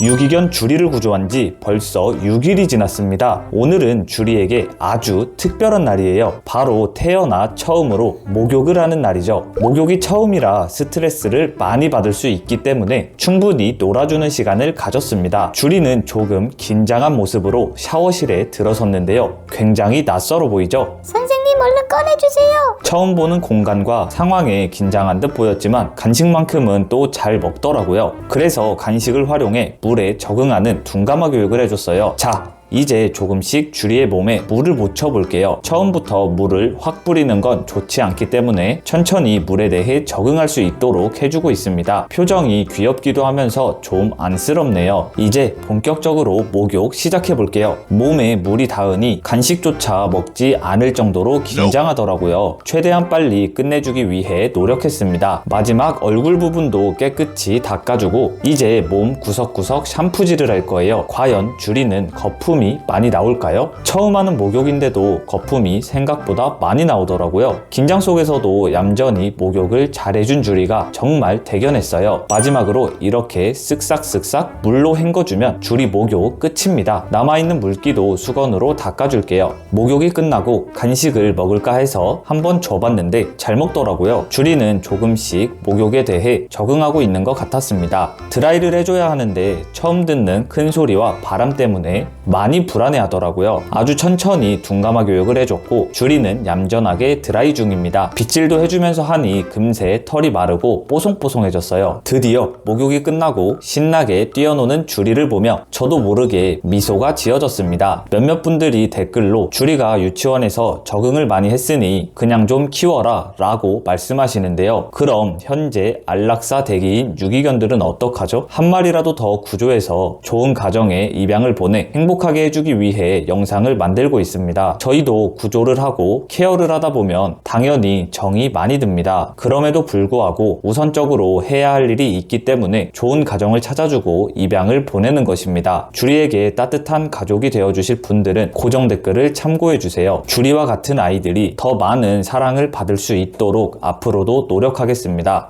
유기견 주리를 구조한 지 벌써 6일이 지났습니다. 오늘은 주리에게 아주 특별한 날이에요. 바로 태어나 처음으로 목욕을 하는 날이죠. 목욕이 처음이라 스트레스를 많이 받을 수 있기 때문에 충분히 놀아주는 시간을 가졌습니다. 주리는 조금 긴장한 모습으로 샤워실에 들어섰는데요. 굉장히 낯설어 보이죠? 선생님 얼른 꺼내주세요. 처음 보는 공간과 상황에 긴장한 듯 보였지만 간식만큼은 또 잘 먹더라고요. 그래서 간식을 활용해 물에 적응하는 둔감화 교육을 해줬어요. 자, 이제 조금씩 주리의 몸에 물을 묻혀 볼게요. 처음부터 물을 확 뿌리는 건 좋지 않기 때문에 천천히 물에 대해 적응할 수 있도록 해주고 있습니다. 표정이 귀엽기도 하면서 좀 안쓰럽네요. 이제 본격적으로 목욕 시작해 볼게요. 몸에 물이 닿으니 간식조차 먹지 않을 정도로 긴장하더라고요. 최대한 빨리 끝내주기 위해 노력했습니다. 마지막 얼굴 부분도 깨끗이 닦아주고 이제 몸 구석구석 샴푸질을 할 거예요. 과연 주리는 거품 이 많이 나올까요? 처음 하는 목욕인데도 거품이 생각보다 많이 나오더라고요. 긴장 속에서도 얌전히 목욕을 잘해준 주리가 정말 대견했어요. 마지막으로 이렇게 쓱싹쓱싹 물로 헹궈주면 주리 목욕 끝입니다. 남아있는 물기도 수건으로 닦아줄게요. 목욕이 끝나고 간식을 먹을까 해서 한번 줘봤는데 잘 먹더라고요. 주리는 조금씩 목욕에 대해 적응하고 있는 것 같았습니다. 드라이를 해줘야 하는데 처음 듣는 큰 소리와 바람 때문에 많이 불안해 하더라고요. 아주 천천히 둔감화 교육을 해줬고 주리는 얌전하게 드라이 중입니다. 빗질도 해주면서 하니 금세 털이 마르고 뽀송뽀송해졌어요. 드디어 목욕이 끝나고 신나게 뛰어노는 주리를 보며 저도 모르게 미소가 지어졌습니다. 몇몇 분들이 댓글로 주리가 유치원에서 적응을 많이 했으니 그냥 좀 키워라 라고 말씀하시는데요. 그럼 현재 안락사 대기인 유기견들은 어떡하죠? 한 마리라도 더 구조해서 좋은 가정에 입양을 보내 행복 하게 해주기 위해 영상을 만들고 있습니다. 저희도 구조를 하고 케어를 하다 보면 당연히 정이 많이 듭니다. 그럼에도 불구하고 우선적으로 해야 할 일이 있기 때문에 좋은 가정을 찾아주고 입양을 보내는 것입니다. 주리에게 따뜻한 가족이 되어주실 분들은 고정 댓글을 참고해주세요. 주리와 같은 아이들이 더 많은 사랑을 받을 수 있도록 앞으로도 노력하겠습니다.